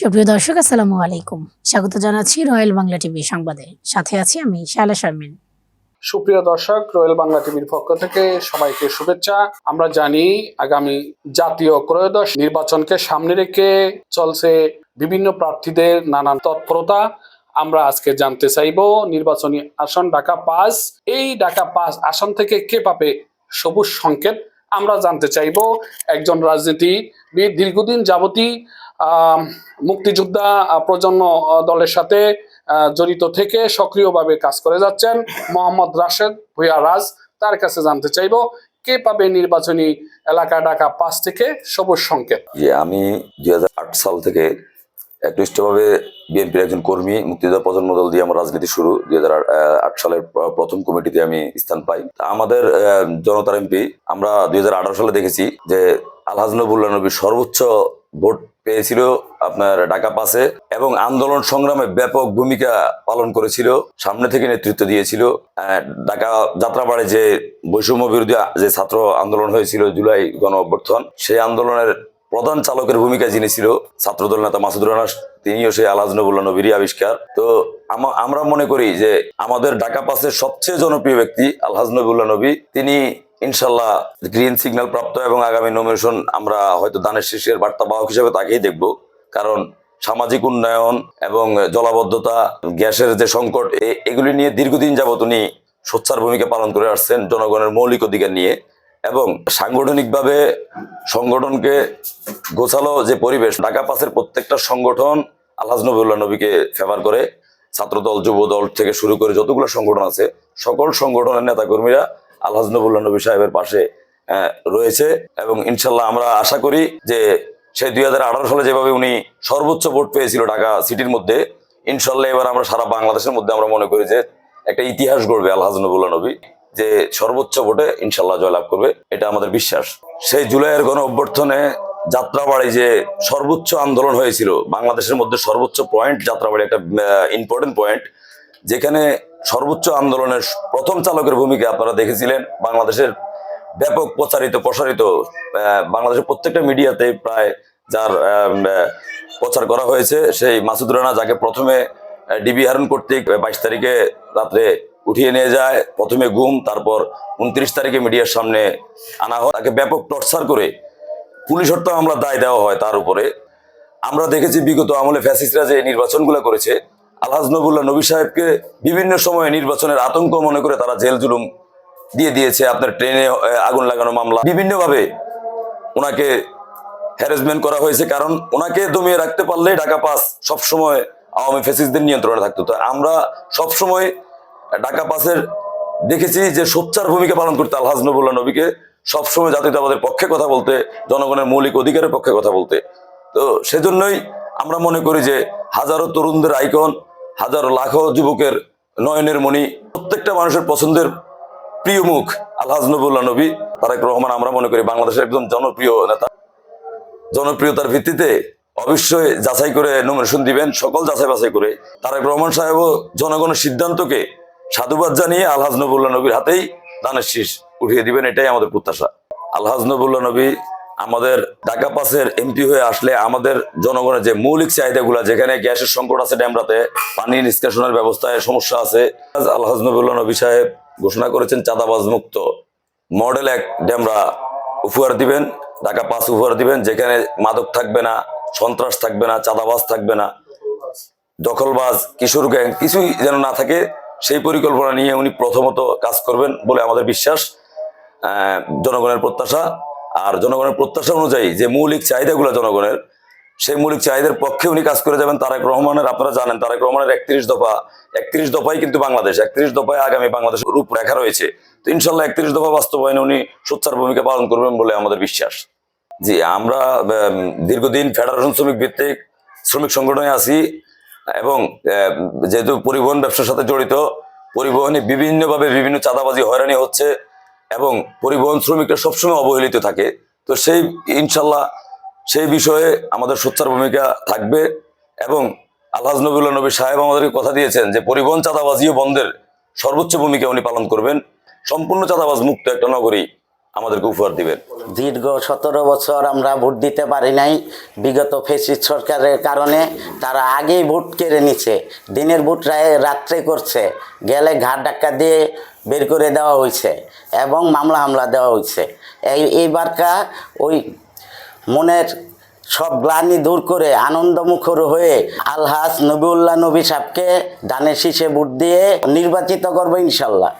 সুপ্রিয় দর্শক, আসসালামু আলাইকুম। স্বাগত জানাচ্ছি রয়্যাল বাংলা টিভি সংবাদে। সাথে আছি আমি শায়লা শারমিন। সুপ্রিয় দর্শক, রয়্যাল বাংলা টিভির পক্ষ থেকে সবাইকে শুভেচ্ছা। আমরা জানি আগামী জাতীয় ত্রয়োদশ নির্বাচনকে সামনে রেখে চলছে বিভিন্ন প্রার্থীদের নানান তৎপরতা। আমরা আজকে জানতে চাইব নির্বাচনী আসন ঢাকা পাস। এই ঢাকা পাস আসন থেকে কে পাবে সবুজ সংকেত? আমরা জানতে চাইব একজন রাজনীতিবিদ, দীর্ঘদিন যাবতী মুক্তিযোদ্ধা প্রজন্ম দলের সাথে জড়িত থেকে সক্রিয়ভাবে কাজ করে যাচ্ছেন মোহাম্মদ রাশেদ ভুয়া রাজ। তার কাছে জানতে চাইব, কে পাবে নির্বাচনী এলাকা ঢাকা পাঁচ থেকে সবুজ সংকেত? যে আমি দুই হাজার আট সাল থেকে একনিষ্ঠভাবে বিএনপির একজন কর্মী, মুক্তিযোদ্ধা প্রজন্ম দল দিয়ে আমার রাজনীতি শুরু। দুই সালের প্রথম কমিটিতে আমি স্থান পাই। আমাদের জনতার এমপি, আমরা দুই হাজার আঠারো সালে দেখেছি যে আলহাজ নবুল্লাহ নবী সর্বোচ্চ ভোট পেয়েছিল আপনার ঢাকা পাসে এবং আন্দোলন সংগ্রামে ব্যাপক ভূমিকা পালন করেছিল, সামনে থেকে নেতৃত্ব দিয়েছিল। ঢাকা যাত্রাবাড়ে যে বৈষম্য বিরোধী যে ছাত্র আন্দোলন হয়েছিল জুলাই গণ অভ্যর্থন, সেই আন্দোলনের প্রধান চালকের ভূমিকা যিনি ছিল ছাত্রদল নেতা মাসুদুর রানা তিনিও সেই আলহাজ নবুল্লাহ নবীরই আবিষ্কার। তো আমরা মনে করি যে আমাদের ঢাকা পাসের সবচেয়ে জনপ্রিয় ব্যক্তি আলহাজ নবী, তিনি ইনশাল্লাহ গ্রিন সিগন্যাল প্রাপ্ত এবং আগামী নমিনেশন আমরা হয়তো দানের শীর্ষের বার্তাবাহক হিসেবে তাকেই দেখব। কারণ সামাজিক উন্নয়ন এবং জলাবদ্ধতা, গ্যাসের যে সংকট এগুলি নিয়ে দীর্ঘদিন যাবত উনি সোচ্চার ভূমিকা পালন করে আসছেন জনগণের মৌলিক অধিকার নিয়ে এবং সাংগঠনিকভাবে সংগঠনকে গোছালো যে পরিবেশ, ঢাকা পাসের প্রত্যেকটা সংগঠন আলহাজ নবুল্লাহ নবীকে ফেভার করে। ছাত্রদল যুব দল থেকে শুরু করে যতগুলো সংগঠন আছে, সকল সংগঠনের নেতাকর্মীরা আলহাজ নবুল্লাহ নবী সাহেবের পাশে রয়েছে এবং ইনশাল্লাহ আমরা আশা করি যে সেই দু হাজার আঠারো সালে যেভাবে উনি সর্বোচ্চ ভোট পেয়েছিল ঢাকা সিটির মধ্যে ইনশাল্লাহ এবার আমরা সারা বাংলাদেশের মধ্যে আমরা মনে করি যে একটা ইতিহাস গড়বে আলহাজ নবুল্লাহ নবী, যে সর্বোচ্চ ভোটে ইনশাল্লাহ জয়লাভ করবে, এটা আমাদের বিশ্বাস। সেই জুলাইয়ের গণ অভ্যর্থনে যাত্রাবাড়ি যে সর্বোচ্চ আন্দোলন হয়েছিল, বাংলাদেশের মধ্যে সর্বোচ্চ পয়েন্ট যাত্রাবাড়ি, একটা ইম্পর্টেন্ট পয়েন্ট যেখানে সর্বোচ্চ আন্দোলনের প্রথম চালকের ভূমিকা আপনারা দেখেছিলেন। বাংলাদেশের ব্যাপক প্রচারিত, প্রসারিত বাংলাদেশের প্রত্যেকটা মিডিয়াতে প্রায় যার প্রচার করা হয়েছে, সেই মাসুদ রানা যাকে প্রথমে ডিবি হারুন কর্তৃক বাইশ তারিখে রাত্রে উঠিয়ে নিয়ে যায়, প্রথমে ঘুম, তারপর উনত্রিশ তারিখে মিডিয়ার সামনে আনা হয়। তাকে ব্যাপক টর্চার করে পুলিশ হত্যা আমরা দায় দেওয়া হয় তার উপরে। আমরা দেখেছি বিগত আমলে ফ্যাসিস্টরা যে নির্বাচনগুলো করেছে আলহাজ নবুল্লাহ নবী সাহেবকে বিভিন্ন সময়ে নির্বাচনের আতঙ্ক মনে করে তারা জেল জুলুম দিয়ে দিয়েছে, আপনার ট্রেনে আগুন লাগানো মামলা। বিভিন্নভাবে ওনাকে হ্যারাসমেন্ট করা হয়েছে, কারণ ওনাকে দমিয়ে রাখতে পারলে ঢাকা পাস সবসময় আওয়ামী ফেসিসদের নিয়ন্ত্রণে থাকতো। তো আমরা সবসময় ঢাকা পাসের দেখেছি যে সোচ্চার ভূমিকা পালন করতে আলহাজ নবুল্লাহ নবীকে, সবসময় জাতীয়তাবাদের পক্ষে কথা বলতে, জনগণের মৌলিক অধিকারের পক্ষে কথা বলতে। তো সেজন্যই আমরা মনে করি যে হাজারো তরুণদের আইকন হাজারো লাখো যুবকের নয়নের মণি, প্রত্যেকটা মানুষের পছন্দের প্রিয় মুখ আলহাজ নবুল্লাহ নবী তারেক রহমান আমরা মনে করি বাংলাদেশের একদম জনপ্রিয় নেতা। জনপ্রিয়তার ভিত্তিতে অবশ্যই যাচাই করে নমিনেশন দিবেন, সকল যাচাই বাছাই করে তারেক রহমান সাহেবও জনগণের সিদ্ধান্তকে সাধুবাদ জানিয়ে আলহাজ নবুল্লাহ নবীর হাতেই দানের শীষ উঠিয়ে দিবেন, এটাই আমাদের প্রত্যাশা। আলহাজ নবুল্লাহ নবী আমাদের ঢাকা পাসের এমপি হয়ে আসলে আমাদের জনগণের যে মৌলিক চাহিদাগুলো, যেখানে গ্যাসের সংকট আছে ড্যামরাতে, পানি নিষ্কাশনের ব্যবস্থায় সমস্যা আছে। আলহাজ নবুল্লাহ নবী সাহেব ঘোষণা করেছেন, চাঁদাবাজ মুক্ত। মডেল এক ড্যামরা উপহার দিবেন, ঢাকা পাস উপহার দিবেন, যেখানে মাদক থাকবে না, সন্ত্রাস থাকবে না, চাঁদাবাজ থাকবে না। দখলবাজ কিশোর গ্যাং কিছুই যেন না থাকে, সেই পরিকল্পনা নিয়ে উনি প্রথমত কাজ করবেন বলে আমাদের বিশ্বাস। জনগণের প্রত্যাশা। আর জনগণের প্রত্যাশা অনুযায়ী যে মৌলিক চাহিদাগুলো জনগণের, সেই মৌলিক চাহিদার পক্ষে উনি কাজ করে যাবেন তারেক রহমানের, আপনারা জানেন তারেক রহমানের একত্রিশ দফা, একত্রিশ দফাই কিন্তু বাংলাদেশ, একত্রিশ দফায় আগামী বাংলাদেশ রূপরেখা রয়েছে। তো ইনশাল্লাহ একত্রিশ দফা বাস্তবায়নে উনি সোচ্চার ভূমিকা পালন করবেন বলে আমাদের বিশ্বাস। জি, আমরা দীর্ঘদিন ফেডারেশন শ্রমিক ভিত্তিক শ্রমিক সংগঠনে আছি এবং যেহেতু পরিবহন ব্যবসার সাথে জড়িত, পরিবহনে বিভিন্নভাবে বিভিন্ন চাঁদাবাজি হয়রানি হচ্ছে। এবং পরিবহন শ্রমিকরা সবসময় অবহেলিত থাকে। তো সেই, ইনশাল্লাহ সেই বিষয়ে আমাদের সোচ্চার ভূমিকা থাকবে এবং আল্লাহ নবুল্লা নবী সাহেব আমাদেরকে কথা দিয়েছেন যে পরিবহন চাঁদাবাজিও বন্ধের সর্বোচ্চ ভূমিকা উনি পালন করবেন। সম্পূর্ণ চাঁদাবাজ মুক্ত একটা নগরী আমাদেরকে উপহার দিবেন। দীর্ঘ সতেরো বছর আমরা ভোট দিতে পারি নাই। বিগত ফেসিস্ট সরকারের কারণে তারা আগেই ভোট কেড়ে নিচ্ছে দিনের ভোট রাত্রে করছে। গেলে ঘাট ডাক্কা দিয়ে বের করে দেওয়া হয়েছে এবং মামলা হামলা দেওয়া হয়েছে। এই এইবারকা ওই মনের সব গ্লানি দূর করে আনন্দমুখর হয়ে আলহাস নবিউল্লাহ নবী সাহেবকে দানের শীষে ভোট দিয়ে নির্বাচিত করব ইনশাল্লাহ।